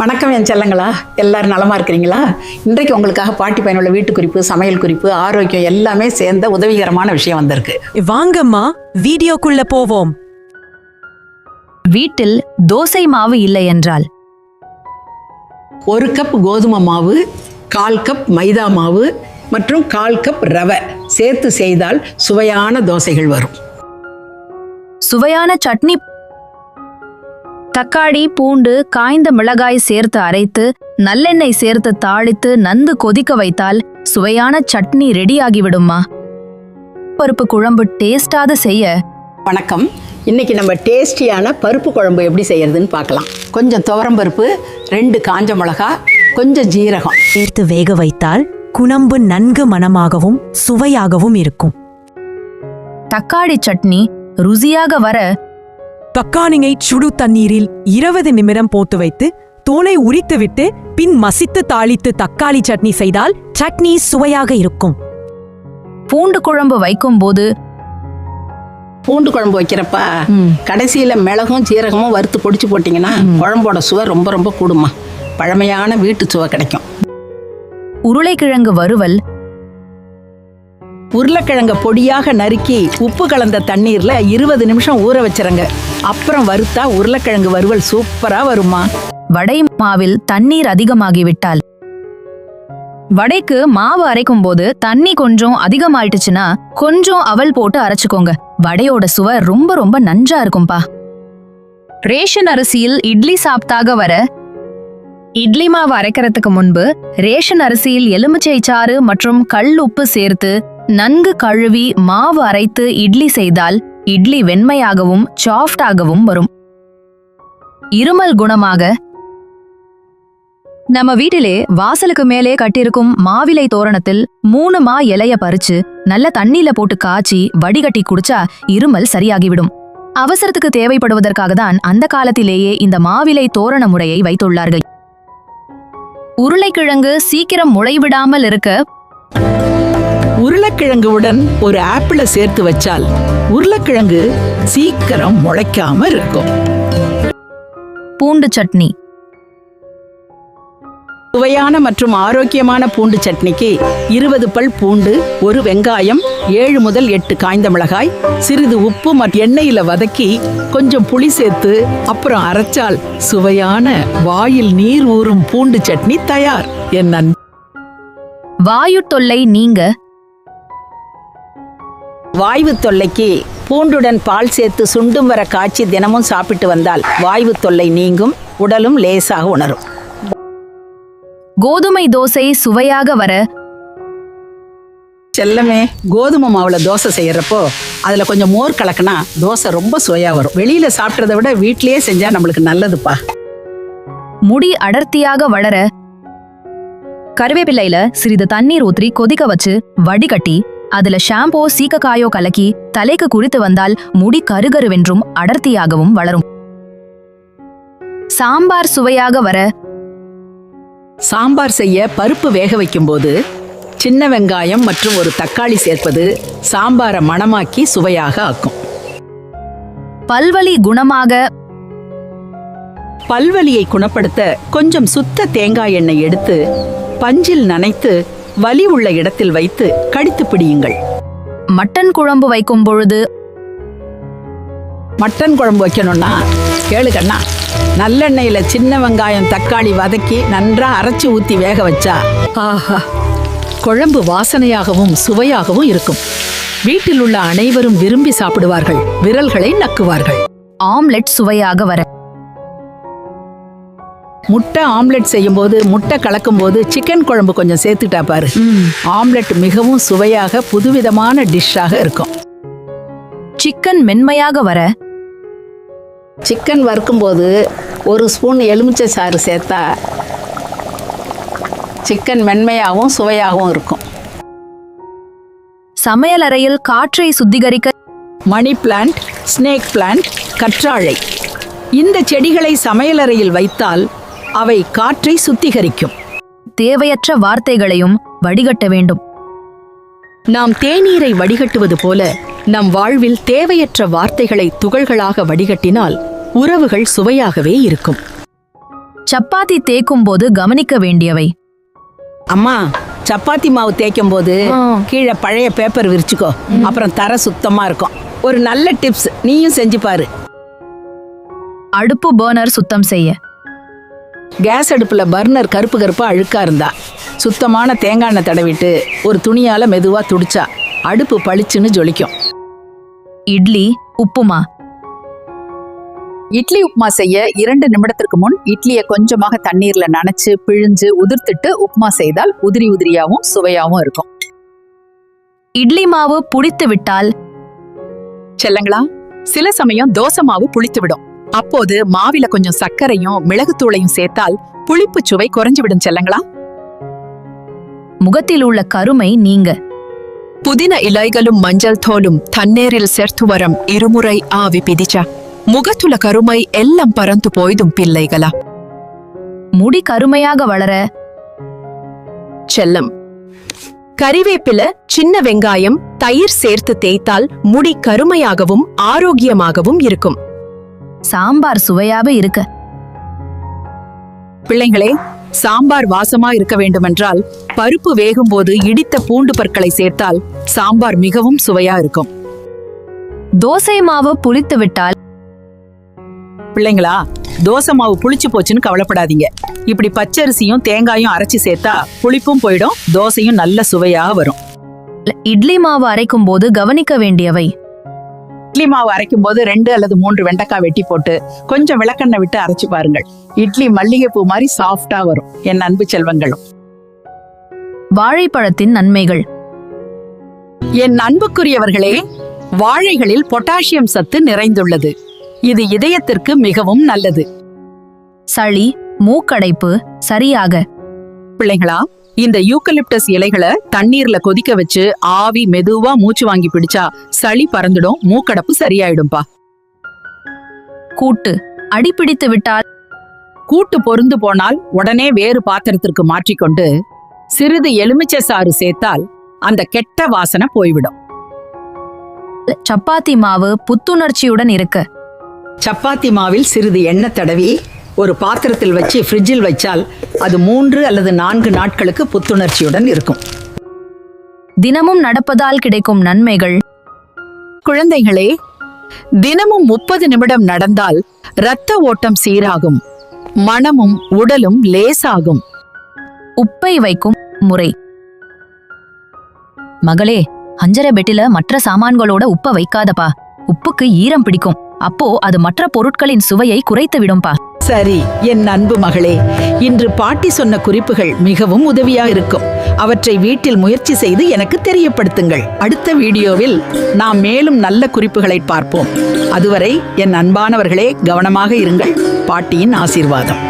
வணக்கம் என் செல்லங்களா. எல்லாரும் நலமா இருக்கிறீங்களா? இன்றைக்கு உங்களுக்காக பாட்டி பயனுள்ள வீட்டு குறிப்பு சமையல் குறிப்பு ஆரோக்கியம் எல்லாமே சேர்ந்த உதவிகரமான விஷயம் வந்திருக்கு. வாங்கம்மா வீடியோக்குள்ள போவோம். வீட்டில் தோசை மாவு இல்லை என்றால்? ஒரு கப் கோதுமை மாவு கால் கப் மைதா மாவு மற்றும் கால் கப் ரவை சேர்த்து செய்தால் சுவையான தோசைகள் வரும். சுவையான சட்னி தக்காளி பூண்டு காய்ந்த மிளகாய் சேர்த்து அரைத்து நல்லெண்ணெய் சேர்த்து தாளித்து நன்கு கொதிக்க வைத்தால் சுவையான சட்னி ரெடியாகிவிடுமா பருப்பு குழம்பு டேஸ்டாத செய்ய. வணக்கம். இன்னைக்கு நம்ம டேஸ்டியான பருப்பு குழம்பு எப்படி செய்யறதுன்னு பார்க்கலாம். கொஞ்சம் துவரம் பருப்பு ரெண்டு காஞ்ச மிளகா கொஞ்சம் ஜீரகம். சேர்த்து வேக வைத்தால் குழம்பு நன்கு மணமாகவும் சுவையாகவும் இருக்கும். தக்காளி சட்னி ருசியாக வர தக்காளியை சுடு தண்ணீரில் இருபது நிமிடம் போட்டு வைத்து தோலை உரித்துவிட்டு பின் மசித்து தாளித்து தக்காளி சட்னி செய்தால் சட்னி சுவையாக இருக்கும். பூண்டு குழம்பு வைக்கும்போது பூண்டு குழம்பு வைக்கிறப்ப கடைசியில மிளகும் சீரகமும் வறுத்து பொடிச்சு போட்டிங்கன்னா குழம்போட சுவை ரொம்ப ரொம்ப கூடுமா பழமையான வீட்டு சுவை கிடைக்கும். உருளைக்கிழங்கு வறுவல் உருளைக்கிழங்க பொடியாக நறுக்கி உப்பு கலந்த தண்ணீர்ல இருபது நிமிஷம் ஊற வச்சிருங்க. அப்புறம் வறுத்தா உருளைக்கிழங்கு வறுவல் சூப்பரா வருமா? வடை மாவில் தண்ணீர் அதிகமாகிவிட்டால். வடைக்கு மாவு அரைக்கும் போது தண்ணி கொஞ்சம் அதிகமாயிட்டுச்சுன்னா கொஞ்சம் அவல் போட்டு அரைச்சுக்கோங்க. வடையோட சுவை ரொம்ப ரொம்ப நஞ்சா இருக்கும்பா. ரேஷன் அரிசியில் இட்லி சாப்பிட்டாக வர இட்லி மாவு அரைக்கிறதுக்கு முன்பு ரேஷன் அரிசியில் எலுமிச்சை சாறு மற்றும் கல் உப்பு சேர்த்து நன்கு கழுவி மாவு அரைத்து இட்லி செய்தால் இட்லி வெண்மையாகவும் சாஃப்டாகவும் வரும். இருமல் குணமாக. நம்ம வீட்டிலே வாசலுக்கு மேலே கட்டியிருக்கும் மாவிலை தோரணத்தில் மூணு மா இலைய பறிச்சு நல்ல தண்ணியில போட்டு காய்ச்சி வடிகட்டி குடிச்சா இருமல் சரியாகிவிடும். அவசரத்துக்கு தேவைப்படுவதற்காக தான் அந்த காலத்திலேயே இந்த மாவிலை தோரண முறையை வைத்துள்ளார்கள். உருளைக்கிழங்கு சீக்கிரம் முளைவிடாமல் இருக்க. உருளைக்கிழங்குடன் ஒரு ஆப்பிளை சேர்த்து வச்சால் உருளைக்கிழங்கு சீக்கிரம் முளைக்காம இருக்கும். பூண்டு சட்னி. சுவையான மற்றும் ஆரோக்கியமான பூண்டு சட்னிக்கு இருபது பல் பூண்டு ஒரு வெங்காயம் ஏழு முதல் எட்டு காய்ந்த மிளகாய் சிறிது உப்பு மற்றும் எண்ணெயில வதக்கி கொஞ்சம் புளி சேர்த்து அப்புறம் அரைச்சால் சுவையான வாயில் நீர் ஊறும் பூண்டு சட்னி தயார். என் நண்ப வாயு தொல்லை நீங்க. வாய்வு தொல்லைக்கு பூண்டுடன் பால் சேர்த்து சுண்டும் வர காய்ச்சி தினமும் சாப்பிட்டு வந்தால் வாய்வு தொல்லை நீங்கும் உடலும் லேசாக உணரும். கோதுமை தோசை சுவையாக வர செல்லமே கோதுமை மாவுல தோசை செய்யறப்போ அதுல கொஞ்சம் மோர் கலக்கினா தோசை ரொம்ப சுவையா வரும். வெளியில சாப்பிட்றத விட வீட்லயே செஞ்சா நம்மளுக்கு நல்லதுப்பா. முடி அடர்த்தியாக வளர கருவேப்பிள்ளையில சிறிது தண்ணீர் ஊற்றி கொதிக்க வச்சு வடிகட்டி அதுல ஷாம்போ சீக்கக்காயோ கலக்கி தலைக்கு குறித்து வந்தால் முடி கருகருவென்றும் அடர்த்தியாகவும் வளரும். சாம்பார் சுவையாக வர சாம்பார் செய்ய பருப்பு வேக வைக்கும்போது சின்ன வெங்காயம் மற்றும் ஒரு தக்காளி சேர்ப்பது சாம்பாரை மணமாக்கி சுவையாக ஆக்கும். பல்வலி குணமாக பல்வலியை குணப்படுத்த கொஞ்சம் சுத்த தேங்காய் எண்ணெய் எடுத்து பஞ்சில் நனைத்து வலி உள்ள இடத்தில் வைத்து கடித்து பிடியுங்கள். மட்டன் குழம்பு வைக்கும் பொழுது மட்டன் குழம்பு வைக்கணும்னா கேளு கண்ணா. நல்லெண்ணெயில சின்ன வெங்காயம் தக்காளி வதக்கி நன்றா அரைச்சு ஊத்தி வேக வச்சா. ஆஹா குழம்பு வாசனையாகவும் சுவையாகவும் இருக்கும். வீட்டில் உள்ள அனைவரும் விரும்பி சாப்பிடுவார்கள் விரல்களை நக்குவார்கள். ஆம்லெட் சுவையாக வர முட்டை ஆம்லெட் செய்யும்போது முட்டை கலக்கும் போது சிக்கன் குழம்பு கொஞ்சம் சேர்த்துட்டா பாரு. ஆம்லெட் மிகவும் சுவையாக புதுவிதமான டிஷ்ஷாக இருக்கும். சிக்கன் மென்மையாக வர சிக்கன் வறுக்கும்போது ஒரு ஸ்பூன் எலுமிச்சை சாறு சேர்த்தா சிக்கன் மென்மையாகவும் சுவையாகவும் இருக்கும். சமையலறையில் காற்றை சுத்திகரிக்க மணி பிளான்ட் ஸ்னேக் பிளான்ட் கற்றாழை. இந்த செடிகளை சமையலறையில் வைத்தால் அவை காற்றை சுத்திகரிக்கும். தேவையற்ற வார்த்தைகளையும் வடிகட்ட வேண்டும். நாம் தேநீரை வடிகட்டுவது போல நம் வாழ்வில் தேவையற்ற வார்த்தைகளை துகள்களாக வடிகட்டினால் உறவுகள் சுவையாகவே இருக்கும். சப்பாத்தி தேக்கும் போது கவனிக்க வேண்டியவை. அம்மா சப்பாத்தி மாவு தேய்க்கும் போது. கீழே பழைய பேப்பர் விரிச்சுக்கோ. அப்புறம் தர சுத்தமா இருக்கும். ஒரு நல்ல டிப்ஸ் நீயும் செஞ்சு பாரு. அடுப்பு பர்னர் சுத்தம் செய்ய. கேஸ் அடுப்புல பர்னர் கருப்பு கருப்பா அழுக்கா இருந்தா சுத்தமான தேங்காய் எண்ணெய் தடவிட்டு ஒரு துணியால மெதுவா துடிச்சா அடுப்பு பளிச்சுன்னு ஜொலிக்கும். இட்லி உப்புமா. இட்லி உப்புமா செய்ய இரண்டு நிமிடத்திற்கு முன் இட்லியை கொஞ்சமாக தண்ணீர்ல நனைச்சு பிழிஞ்சு உதிர்த்துட்டு உப்புமா செய்தால் உதிரி உதிரியாவும் சுவையாவும் இருக்கும். இட்லி மாவு புளித்து விட்டால்? செல்லங்களா சில சமயம் தோசை மாவு புளித்து விடும். அப்போது மாவில கொஞ்சம் சர்க்கரையும் மிளகுத்தூளையும் சேர்த்தால் புளிப்பு சுவை குறைஞ்சு விடும் செல்லங்களா? முகத்தில் உள்ள கருமை நீங்க. புதின இலைகளும் மஞ்சள் தோலும் தண்ணீரில் சேர்த்து வரம் இருமுறை ஆவி பிதிச்சா. முகத்துல கருமை எல்லாம் பறந்து போய்தும் பிள்ளைகளா. முடி கருமையாக வளர. செல்லம். கறிவேப்பில சின்ன வெங்காயம் தயிர் சேர்த்து தேய்த்தால் முடி கருமையாகவும் ஆரோக்கியமாகவும் இருக்கும். சாம்பார் சுவையாக இருக்க. பிள்ளைங்களே சாம்பார் வாசமா இருக்க வேண்டுமென்றால் பருப்பு வேகும் போது இடித்த பூண்டு பற்களை சேர்த்தால் சாம்பார் மிகவும் சுவையா இருக்கும். தோசை மாவு புளித்து விட்டால் பிள்ளைங்களா? தோசை மாவு புளிச்சு போச்சுன்னு கவலைப்படாதீங்க. இப்படி பச்சரிசியும் தேங்காயும் அரைச்சு சேர்த்தா புளிப்பும் போயிடும் தோசையும் நல்ல சுவையா வரும். இட்லி மாவு அரைக்கும் போது கவனிக்க வேண்டியவை. இட்லி மாவு அரைக்கும் போது ரெண்டு அல்லது மூன்று வெண்டைக்காய் வெட்டி போட்டு கொஞ்சம் விளக்கெண்ணெய் விட்டு அரைச்சு பாருங்கள். இட்லி மல்லிகைப்பூ மாதிரி சாஃப்டா வரும். என் அன்பு செல்வங்களும். வாழைப்பழத்தின் நன்மைகள். என் அன்புக்குரியவர்களே வாழைகளில் பொட்டாசியம் சத்து நிறைந்துள்ளது. இது இதயத்திற்கு மிகவும் நல்லது. சளி மூக்கடைப்பு சரியாக. பிள்ளைங்களா இந்த யூக்கலிப்டஸ் இலைகளை தண்ணீர்ல கொதிக்க வச்சு ஆவி மெதுவா மூச்சு வாங்கி பிடிச்சா சளி பறந்துடும் மூக்கடப்பு சரியாயிடும்பா. கூட்டு அடிப்பிடித்து விட்டால்? கூட்டு பொருந்து போனால் உடனே வேறு பாத்திரத்திற்கு மாற்றிக்கொண்டு சிறிது எலுமிச்சை சாறு சேர்த்தால் அந்த கெட்ட வாசனை போய்விடும். சப்பாத்தி மாவு புத்துணர்ச்சியுடன் இருக்க. சப்பாத்தி மாவில் சிறிது எண்ணெய் தடவி ஒரு பாத்திரத்தில் வச்சு ஃப்ரிட்ஜில் வைச்சால் அது மூன்று அல்லது நான்கு நாட்களுக்கு புத்துணர்ச்சியுடன் இருக்கும். தினமும் நடப்பதால் கிடைக்கும் நன்மைகள். குழந்தைகளே தினமும் முப்பது நிமிடம் நடந்தால் இரத்த ஓட்டம் சீராகும் மனமும் உடலும் லேசாகும். உப்பை வைக்கும் முறை. மகளே அஞ்சரை பெட்டில மற்ற சாமான்களோட உப்ப வைக்காதப்பா. உப்புக்கு ஈரம் பிடிக்கும். அப்போ அது மற்ற பொருட்களின் சுவையை குறைத்து விடும்பா சரி என் அன்பு மகளே இன்று பாட்டி சொன்ன குறிப்புகள் மிகவும் உதவியா இருக்கும் அவற்றை வீட்டில் முயற்சி செய்து எனக்கு தெரியப்படுத்துங்கள். அடுத்த வீடியோவில் நாம் மேலும் நல்ல குறிப்புகளை பார்ப்போம். அதுவரை என் அன்பானவர்களே கவனமாக இருங்கள். பாட்டியின் ஆசீர்வாதம்.